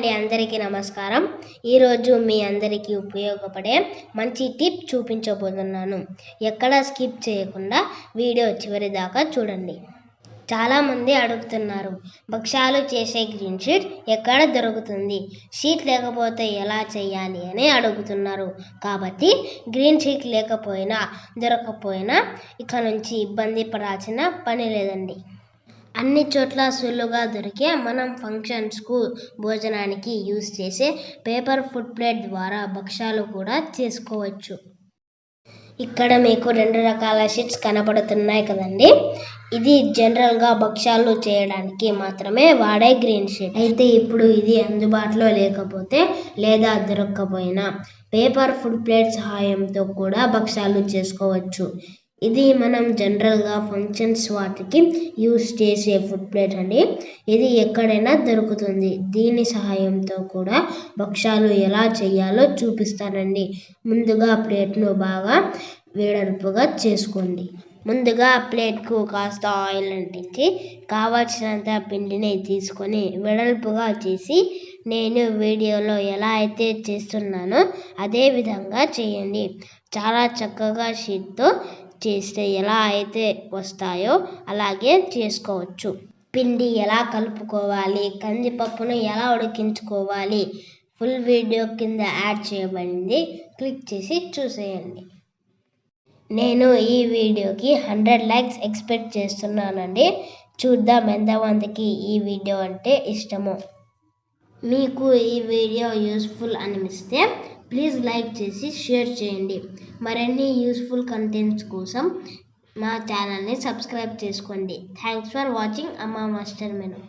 అండి అందరికీ నమస్కారం. ఈరోజు మీ అందరికీ ఉపయోగపడే మంచి టిప్ చూపించబోతున్నాను. ఎక్కడ స్కిప్ చేయకుండా వీడియో చివరి దాకా చూడండి. చాలామంది అడుగుతున్నారు భక్ష్యాలు చేసే గ్రీన్ షీట్ ఎక్కడ దొరుకుతుంది? షీట్ లేకపోతే ఎలా చేయాలి? అని అడుగుతున్నారు. కాబట్టి గ్రీన్ షీట్ లేకపోయినా దొరకపోయినా ఇక నుంచి ఇబ్బంది పడాల్సిన పని లేదండి. అన్ని చోట్ల సులువుగా దొరికే మనం ఫంక్షన్స్కు భోజనానికి యూస్ చేసే పేపర్ ఫుడ్ ప్లేట్ ద్వారా భక్ష్యాలు కూడా చేసుకోవచ్చు. ఇక్కడ మీకు రెండు రకాల షీట్స్ కనపడుతున్నాయి కదండి. ఇది జనరల్గా భక్ష్యాలు చేయడానికి మాత్రమే వాడే గ్రీన్ షీట్. అయితే ఇప్పుడు ఇది అందుబాటులో లేకపోతే లేదా దొరక్కపోయినా పేపర్ ఫుడ్ ప్లేట్ సహాయంతో కూడా భక్ష్యాలు చేసుకోవచ్చు. ఇది మనం జనరల్గా ఫంక్షన్స్ వాటికి యూస్ చేసే ఫుడ్ ప్లేట్ అండి. ఇది ఎక్కడైనా దొరుకుతుంది. దీని సహాయంతో కూడా భక్ష్యాలు ఎలా చేయాలో చూపిస్తానండి. ముందుగా ప్లేట్ను బాగా వెడల్పుగా చేసుకోండి. ముందుగా ప్లేట్కు కాస్త ఆయిల్ అంటించి కావలసినంత పిండిని తీసుకొని వెడల్పుగా చేసి నేను వీడియోలో ఎలా అయితే చేస్తున్నానో అదే విధంగా చేయండి. చాలా చక్కగా షీట్తో చేస్తే ఎలా అయితే వస్తాయో అలాగే చేసుకోవచ్చు. పిండి ఎలా కలుపుకోవాలి? కందిపప్పును ఎలా ఉడికించుకోవాలి? ఫుల్ వీడియో కింద యాడ్ చేయబడింది. క్లిక్ చేసి చూసేయండి. నేను ఈ వీడియోకి హండ్రెడ్ లైక్స్ ఎక్స్పెక్ట్ చేస్తున్నానండి. చూద్దాం ఎంతమందికి ఈ వీడియో అంటే ఇష్టమో. మీకు ఈ వీడియో యూస్ఫుల్ అనిపిస్తే ప్లీజ్ లైక్ చేసి షేర్ చేయండి. మరిన్ని యూస్ఫుల్ కంటెంట్స్ కోసం మా ఛానల్ని సబ్స్క్రైబ్ చేసుకోండి. Thanks for watching. అమ్మా మాస్టర్ మెను